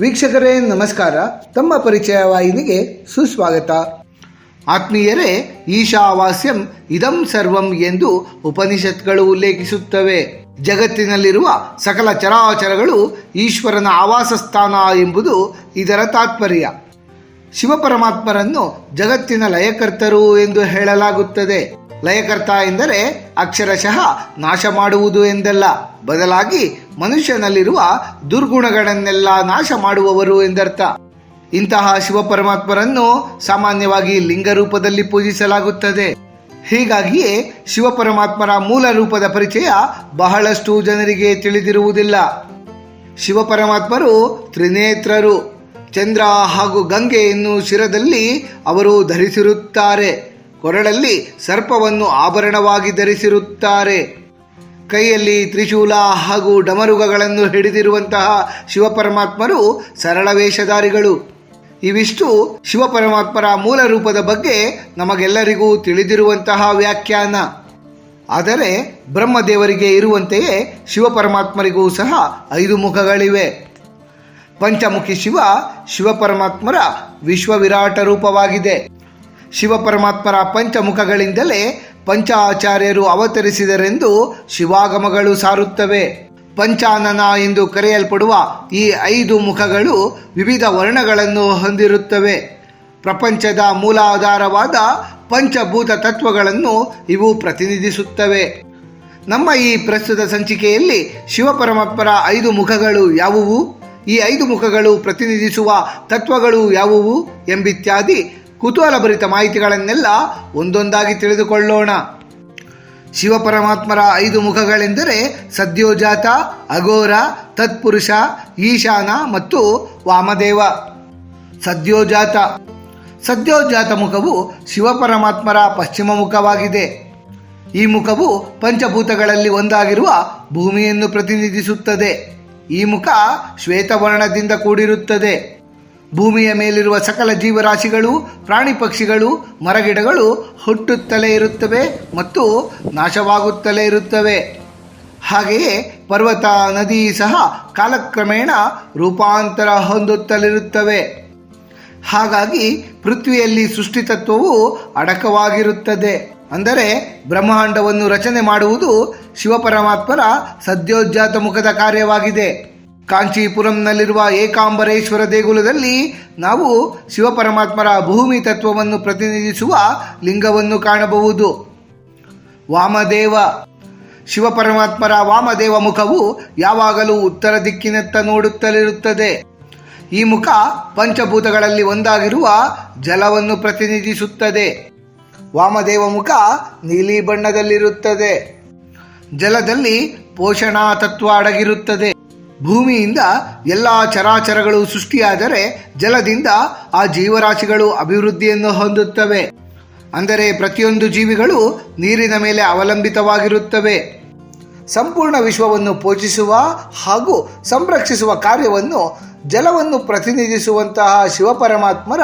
ವೀಕ್ಷಕರೇ, ನಮಸ್ಕಾರ. ತಮ್ಮ ಪರಿಚಯ ವಾಹಿನಿಗೆ ಸುಸ್ವಾಗತ. ಆತ್ಮೀಯರೇ, ಈಶಾವಾಸ್ಯಂ ಇದಂ ಸರ್ವಂ ಎಂದು ಉಪನಿಷತ್ಗಳು ಉಲ್ಲೇಖಿಸುತ್ತವೆ. ಜಗತ್ತಿನಲ್ಲಿರುವ ಸಕಲ ಚರಾಚರಗಳು ಈಶ್ವರನ ಆವಾಸ ಸ್ಥಾನ ಎಂಬುದು ಇದರ ತಾತ್ಪರ್ಯ. ಶಿವಪರಮಾತ್ಮರನ್ನು ಜಗತ್ತಿನ ಲಯಕರ್ತರು ಎಂದು ಹೇಳಲಾಗುತ್ತದೆ. ಲಯಕರ್ತ ಎಂದರೆ ಅಕ್ಷರಶಃ ನಾಶ ಮಾಡುವುದು ಎಂದಲ್ಲ. ಬದಲಾಗಿ ಮನುಷ್ಯನಲ್ಲಿರುವ ದುರ್ಗುಣಗಳನ್ನೆಲ್ಲ ನಾಶ ಮಾಡುವವರು ಎಂದರ್ಥ. ಇಂತಹ ಶಿವಪರಮಾತ್ಮರನ್ನು ಸಾಮಾನ್ಯವಾಗಿ ಲಿಂಗ ರೂಪದಲ್ಲಿ ಪೂಜಿಸಲಾಗುತ್ತದೆ. ಹೀಗಾಗಿಯೇ ಶಿವಪರಮಾತ್ಮರ ಮೂಲ ರೂಪದ ಪರಿಚಯ ಬಹಳಷ್ಟು ಜನರಿಗೆ ತಿಳಿದಿರುವುದಿಲ್ಲ. ಶಿವಪರಮಾತ್ಮರು ತ್ರಿನೇತ್ರರು. ಚಂದ್ರ ಹಾಗೂ ಗಂಗೆಯನ್ನು ಶಿರದಲ್ಲಿ ಅವರು ಧರಿಸಿರುತ್ತಾರೆ. ಕೊರಳಲ್ಲಿ ಸರ್ಪವನ್ನು ಆಭರಣವಾಗಿ ಧರಿಸಿರುತ್ತಾರೆ. ಕೈಯಲ್ಲಿ ತ್ರಿಶೂಲ ಹಾಗೂ ಡಮರುಗಗಳನ್ನು ಹಿಡಿದಿರುವಂತಹ ಶಿವಪರಮಾತ್ಮರು ಸರಳ ವೇಷಧಾರಿಗಳು. ಇವಿಷ್ಟು ಶಿವಪರಮಾತ್ಮರ ಮೂಲ ರೂಪದ ಬಗ್ಗೆ ನಮಗೆಲ್ಲರಿಗೂ ತಿಳಿದಿರುವಂತಹ ವ್ಯಾಖ್ಯಾನ. ಆದರೆ ಬ್ರಹ್ಮದೇವರಿಗೆ ಇರುವಂತೆಯೇ ಶಿವಪರಮಾತ್ಮರಿಗೂ ಸಹ ಐದು ಮುಖಗಳಿವೆ. ಪಂಚಮುಖಿ ಶಿವ ಶಿವಪರಮಾತ್ಮರ ವಿಶ್ವವಿರಾಟ ರೂಪವಾಗಿದೆ. ಶಿವಪರಮಾತ್ಮರ ಪಂಚಮುಖಗಳಿಂದಲೇ ಪಂಚಾಚಾರ್ಯರು ಅವತರಿಸಿದರೆಂದು ಶಿವಾಗಮಗಳು ಸಾರುತ್ತವೆ. ಪಂಚಾನನ ಎಂದು ಕರೆಯಲ್ಪಡುವ ಈ ಐದು ಮುಖಗಳು ವಿವಿಧ ವರ್ಣಗಳನ್ನು ಹೊಂದಿರುತ್ತವೆ. ಪ್ರಪಂಚದ ಮೂಲಾಧಾರವಾದ ಪಂಚಭೂತ ತತ್ವಗಳನ್ನು ಇವು ಪ್ರತಿನಿಧಿಸುತ್ತವೆ. ನಮ್ಮ ಈ ಪ್ರಸ್ತುತ ಸಂಚಿಕೆಯಲ್ಲಿ ಶಿವಪರಮಾತ್ಮರ ಐದು ಮುಖಗಳು ಯಾವುವು? ಈ ಐದು ಮುಖಗಳು ಪ್ರತಿನಿಧಿಸುವ ತತ್ವಗಳು ಯಾವುವು? ಎಂಬಿತ್ಯಾದಿ ಕುತೂಹಲಭರಿತ ಮಾಹಿತಿಗಳನ್ನೆಲ್ಲ ಒಂದೊಂದಾಗಿ ತಿಳಿದುಕೊಳ್ಳೋಣ. ಶಿವಪರಮಾತ್ಮರ ಐದು ಮುಖಗಳೆಂದರೆ ಸದ್ಯೋಜಾತ, ಅಘೋರ, ತತ್ಪುರುಷ, ಈಶಾನ ಮತ್ತು ವಾಮದೇವ. ಸದ್ಯೋಜಾತ. ಸದ್ಯೋಜಾತ ಮುಖವು ಶಿವಪರಮಾತ್ಮರ ಪಶ್ಚಿಮ ಮುಖವಾಗಿದೆ. ಈ ಮುಖವು ಪಂಚಭೂತಗಳಲ್ಲಿ ಒಂದಾಗಿರುವ ಭೂಮಿಯನ್ನು ಪ್ರತಿನಿಧಿಸುತ್ತದೆ. ಈ ಮುಖ ಶ್ವೇತವರ್ಣದಿಂದ ಕೂಡಿರುತ್ತದೆ. ಭೂಮಿಯ ಮೇಲಿರುವ ಸಕಲ ಜೀವರಾಶಿಗಳು, ಪ್ರಾಣಿ ಪಕ್ಷಿಗಳು, ಮರಗಿಡಗಳು ಹುಟ್ಟುತ್ತಲೇ ಇರುತ್ತವೆ ಮತ್ತು ನಾಶವಾಗುತ್ತಲೇ ಇರುತ್ತವೆ. ಹಾಗೆಯೇ ಪರ್ವತ, ನದಿ ಸಹ ಕಾಲಕ್ರಮೇಣ ರೂಪಾಂತರ ಹೊಂದುತ್ತಲಿರುತ್ತವೆ. ಹಾಗಾಗಿ ಪೃಥ್ವಿಯಲ್ಲಿ ಸೃಷ್ಟಿತತ್ವವು ಅಡಕವಾಗಿರುತ್ತದೆ. ಅಂದರೆ ಬ್ರಹ್ಮಾಂಡವನ್ನು ರಚನೆ ಮಾಡುವುದು ಶಿವಪರಮಾತ್ಮರ ಸದ್ಯೋಜಾತ ಮುಖದ ಕಾರ್ಯವಾಗಿದೆ. ಕಾಂಚೀಪುರಂನಲ್ಲಿರುವ ಏಕಾಂಬರೇಶ್ವರ ದೇಗುಲದಲ್ಲಿ ನಾವು ಶಿವಪರಮಾತ್ಮರ ಭೂಮಿ ತತ್ವವನ್ನು ಪ್ರತಿನಿಧಿಸುವ ಲಿಂಗವನ್ನು ಕಾಣಬಹುದು. ವಾಮದೇವ. ಶಿವಪರಮಾತ್ಮರ ವಾಮದೇವ ಮುಖವು ಯಾವಾಗಲೂ ಉತ್ತರ ದಿಕ್ಕಿನತ್ತ ನೋಡುತ್ತಲಿರುತ್ತದೆ. ಈ ಮುಖ ಪಂಚಭೂತಗಳಲ್ಲಿ ಒಂದಾಗಿರುವ ಜಲವನ್ನು ಪ್ರತಿನಿಧಿಸುತ್ತದೆ. ವಾಮದೇವ ಮುಖ ನೀಲಿ ಬಣ್ಣದಲ್ಲಿರುತ್ತದೆ. ಜಲದಲ್ಲಿ ಪೋಷಣಾ ತತ್ವ ಅಡಗಿರುತ್ತದೆ. ಭೂಮಿಯಿಂದ ಎಲ್ಲ ಚರಾಚರಗಳು ಸೃಷ್ಟಿಯಾದರೆ ಜಲದಿಂದ ಆ ಜೀವರಾಶಿಗಳು ಅಭಿವೃದ್ಧಿಯನ್ನು ಹೊಂದುತ್ತವೆ. ಅಂದರೆ ಪ್ರತಿಯೊಂದು ಜೀವಿಗಳು ನೀರಿನ ಮೇಲೆ ಅವಲಂಬಿತವಾಗಿರುತ್ತವೆ. ಸಂಪೂರ್ಣ ವಿಶ್ವವನ್ನು ಪೋಷಿಸುವ ಹಾಗೂ ಸಂರಕ್ಷಿಸುವ ಕಾರ್ಯವನ್ನು ಜಲವನ್ನು ಪ್ರತಿನಿಧಿಸುವಂತಹ ಶಿವಪರಮಾತ್ಮರ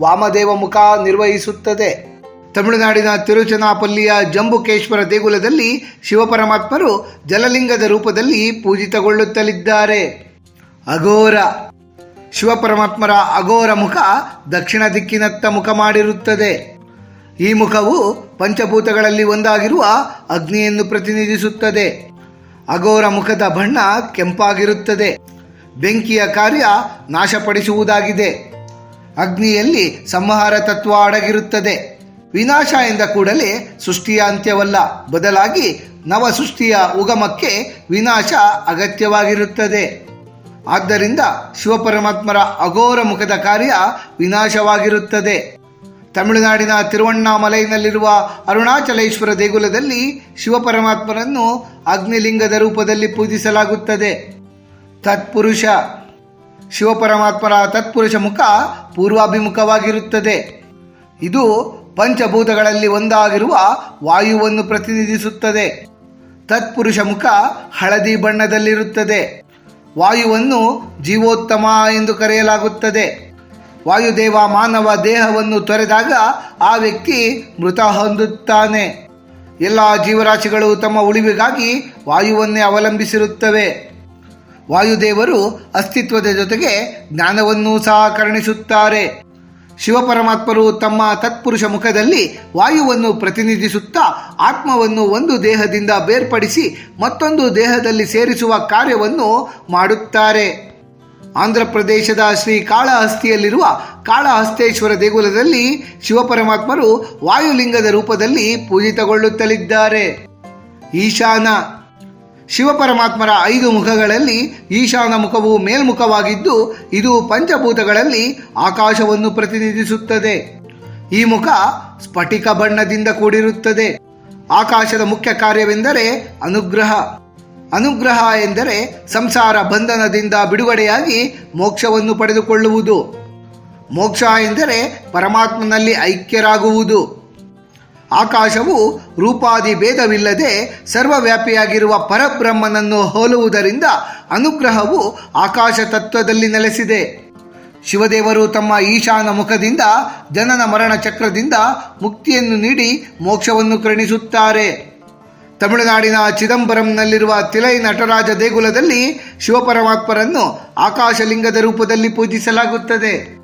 ವಾಮದೇವ ಮುಖ ನಿರ್ವಹಿಸುತ್ತದೆ. ತಮಿಳುನಾಡಿನ ತಿರುಚನಾಪಲ್ಲಿಯ ಜಂಬುಕೇಶ್ವರ ದೇಗುಲದಲ್ಲಿ ಶಿವಪರಮಾತ್ಮರು ಜಲಲಿಂಗದ ರೂಪದಲ್ಲಿ ಪೂಜಿತಗೊಳ್ಳುತ್ತಲಿದ್ದಾರೆ. ಅಘೋರ. ಶಿವಪರಮಾತ್ಮರ ಅಘೋರ ಮುಖ ದಕ್ಷಿಣ ದಿಕ್ಕಿನತ್ತ ಮುಖ ಮಾಡಿರುತ್ತದೆ. ಈ ಮುಖವು ಪಂಚಭೂತಗಳಲ್ಲಿ ಒಂದಾಗಿರುವ ಅಗ್ನಿಯನ್ನು ಪ್ರತಿನಿಧಿಸುತ್ತದೆ. ಅಘೋರ ಮುಖದ ಬಣ್ಣ ಕೆಂಪಾಗಿರುತ್ತದೆ. ಬೆಂಕಿಯ ಕಾರ್ಯ ನಾಶಪಡಿಸುವುದಾಗಿದೆ. ಅಗ್ನಿಯಲ್ಲಿ ಸಂಹಾರ ತತ್ವ ಅಡಗಿರುತ್ತದೆ. ವಿನಾಶ ಎಂದ ಕೂಡಲೇ ಸೃಷ್ಟಿಯ ಅಂತ್ಯವಲ್ಲ. ಬದಲಾಗಿ ನವ ಸೃಷ್ಟಿಯ ಉಗಮಕ್ಕೆ ವಿನಾಶ ಅಗತ್ಯವಾಗಿರುತ್ತದೆ. ಆದ್ದರಿಂದ ಶಿವಪರಮಾತ್ಮರ ಅಘೋರ ಮುಖದ ಕಾರ್ಯ ವಿನಾಶವಾಗಿರುತ್ತದೆ. ತಮಿಳುನಾಡಿನ ತಿರುವಣ್ಣಾಮಲೈನಲ್ಲಿರುವ ಅರುಣಾಚಲೇಶ್ವರ ದೇಗುಲದಲ್ಲಿ ಶಿವಪರಮಾತ್ಮರನ್ನು ಅಗ್ನಿಲಿಂಗದ ರೂಪದಲ್ಲಿ ಪೂಜಿಸಲಾಗುತ್ತದೆ. ತತ್ಪುರುಷ. ಶಿವಪರಮಾತ್ಮರ ತತ್ಪುರುಷ ಮುಖ ಪೂರ್ವಾಭಿಮುಖವಾಗಿರುತ್ತದೆ. ಇದು ಪಂಚಭೂತಗಳಲ್ಲಿ ಒಂದಾಗಿರುವ ವಾಯುವನ್ನು ಪ್ರತಿನಿಧಿಸುತ್ತದೆ. ತತ್ಪುರುಷ ಮುಖ ಹಳದಿ ಬಣ್ಣದಲ್ಲಿರುತ್ತದೆ. ವಾಯುವನ್ನು ಜೀವೋತ್ತಮ ಎಂದು ಕರೆಯಲಾಗುತ್ತದೆ. ವಾಯುದೇವ ಮಾನವ ದೇಹವನ್ನು ತೊರೆದಾಗ ಆ ವ್ಯಕ್ತಿ ಮೃತ ಹೊಂದುತ್ತಾನೆ. ಎಲ್ಲ ಜೀವರಾಶಿಗಳು ತಮ್ಮ ಉಳಿವಿಗಾಗಿ ವಾಯುವನ್ನೇ ಅವಲಂಬಿಸಿರುತ್ತವೆ. ವಾಯುದೇವರು ಅಸ್ತಿತ್ವದ ಜೊತೆಗೆ ಜ್ಞಾನವನ್ನೂ ಸಹ ಕರುಣಿಸುತ್ತಾರೆ. ಶಿವಪರಮಾತ್ಮರು ತಮ್ಮ ತತ್ಪುರುಷ ಮುಖದಲ್ಲಿ ವಾಯುವನ್ನು ಪ್ರತಿನಿಧಿಸುತ್ತಾ ಆತ್ಮವನ್ನು ಒಂದು ದೇಹದಿಂದ ಬೇರ್ಪಡಿಸಿ ಮತ್ತೊಂದು ದೇಹದಲ್ಲಿ ಸೇರಿಸುವ ಕಾರ್ಯವನ್ನು ಮಾಡುತ್ತಾರೆ. ಆಂಧ್ರ ಪ್ರದೇಶದ ಶ್ರೀ ಕಾಳಹಸ್ತಿಯಲ್ಲಿರುವ ಕಾಳಹಸ್ತೇಶ್ವರ ದೇಗುಲದಲ್ಲಿ ಶಿವಪರಮಾತ್ಮರು ವಾಯುಲಿಂಗದ ರೂಪದಲ್ಲಿ ಪೂಜಿತಗೊಳ್ಳುತ್ತಲಿದ್ದಾರೆ. ಈಶಾನ ಶಿವಪರಮಾತ್ಮರ ಐದು ಮುಖಗಳಲ್ಲಿ ಈಶಾನ ಮುಖವು ಮೇಲ್ಮುಖವಾಗಿದ್ದು ಇದು ಪಂಚಭೂತಗಳಲ್ಲಿ ಆಕಾಶವನ್ನು ಪ್ರತಿನಿಧಿಸುತ್ತದೆ. ಈ ಮುಖ ಸ್ಫಟಿಕ ಬಣ್ಣದಿಂದ ಕೂಡಿರುತ್ತದೆ. ಆಕಾಶದ ಮುಖ್ಯ ಕಾರ್ಯವೆಂದರೆ ಅನುಗ್ರಹ. ಅನುಗ್ರಹ ಎಂದರೆ ಸಂಸಾರ ಬಂಧನದಿಂದ ಬಿಡುಗಡೆಯಾಗಿ ಮೋಕ್ಷವನ್ನು ಪಡೆದುಕೊಳ್ಳುವುದು. ಮೋಕ್ಷ ಎಂದರೆ ಪರಮಾತ್ಮನಲ್ಲಿ ಐಕ್ಯರಾಗುವುದು. ಆಕಾಶವು ರೂಪಾದಿ ಭೇದವಿಲ್ಲದೆ ಸರ್ವವ್ಯಾಪಿಯಾಗಿರುವ ಪರಬ್ರಹ್ಮನನ್ನು ಹೋಲುವುದರಿಂದ ಅನುಗ್ರಹವು ಆಕಾಶ ತತ್ವದಲ್ಲಿ ನೆಲೆಸಿದೆ. ಶಿವದೇವರು ತಮ್ಮ ಈಶಾನ ಮುಖದಿಂದ ಜನನ ಮರಣ ಚಕ್ರದಿಂದ ಮುಕ್ತಿಯನ್ನು ನೀಡಿ ಮೋಕ್ಷವನ್ನು ಕರುಣಿಸುತ್ತಾರೆ. ತಮಿಳುನಾಡಿನ ಚಿದಂಬರಂನಲ್ಲಿರುವ ತಿಲೈ ನಟರಾಜ ದೇಗುಲದಲ್ಲಿ ಶಿವಪರಮಾತ್ಮರನ್ನು ಆಕಾಶಲಿಂಗದ ರೂಪದಲ್ಲಿ ಪೂಜಿಸಲಾಗುತ್ತದೆ.